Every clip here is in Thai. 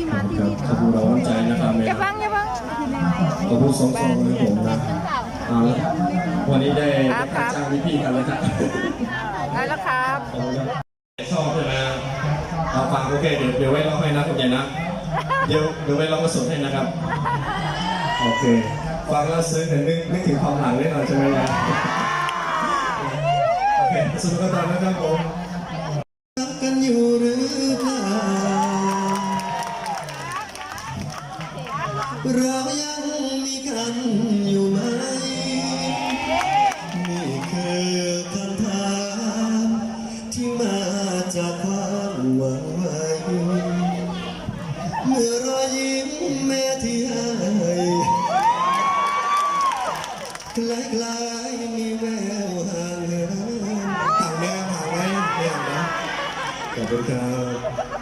ที่มาที่นี่ขอบคุณเราน้ใจนะครับแม่จะบังย่าบังขอบคุณสองซองนะครับผมนะเอาละครับวันนี้ได้ค่าจ้างพี่ๆกันเลยครับได้แล้วครับชอบใช่ไหมเอาฟังโอเคเดี๋ยวเดี๋ยวไว้ร้องให้นะคุณใหญ่นะเดี๋ยวเดี๋ยวไว้ร้องกระสุนให้นะครับโอเคฟังแล้วซึ้งเห็นนึกนึกถึงความหลังแน่นอนใช่ไหมนะโอเคสนุกกันต่อนะครับผม เรายังมีกันอยู่ไหมนี่คือคำถามที่มาจากความหวังไว้เมื่อรอยยิ้มแม่ที่ให้คล้ายๆมีแววห่างเหินห่างแม่ห่างไหมไม่ห่างนะขอบคุณครับ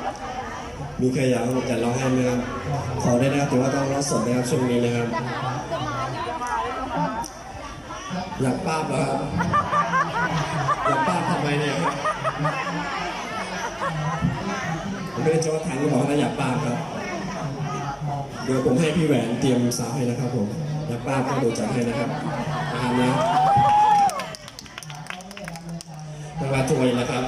มีใครอยากจะร้องให้ไหมครับขอได้นะครับแต่ว่าต้องร้องสดนะครับช่วงนี้นะครับ อยากป้าบเหรอครับอยากป้าบทำไมเนี่ยครับผมไม่ได้จะว่าทางที่บอกว่าอยากป้าบครับ เดี๋ยวผมให้พี่แหวนเตรียมสาวให้นะครับผมอยากป้าบก็ดูจัดให้นะครับตามนะรางวัลถ้วยนะครับ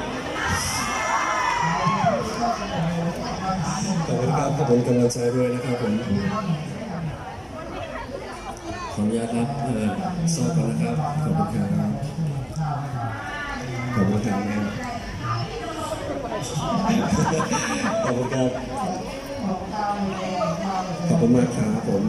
ขอบคุณครับขอบคุณกำลังใจด้วยนะครับผมขออนุญาตรับเอ่อซอบก่อนนะครับขอบคุณครับขอบคุณครับขอบคุณครับขอบคุณมากครับผม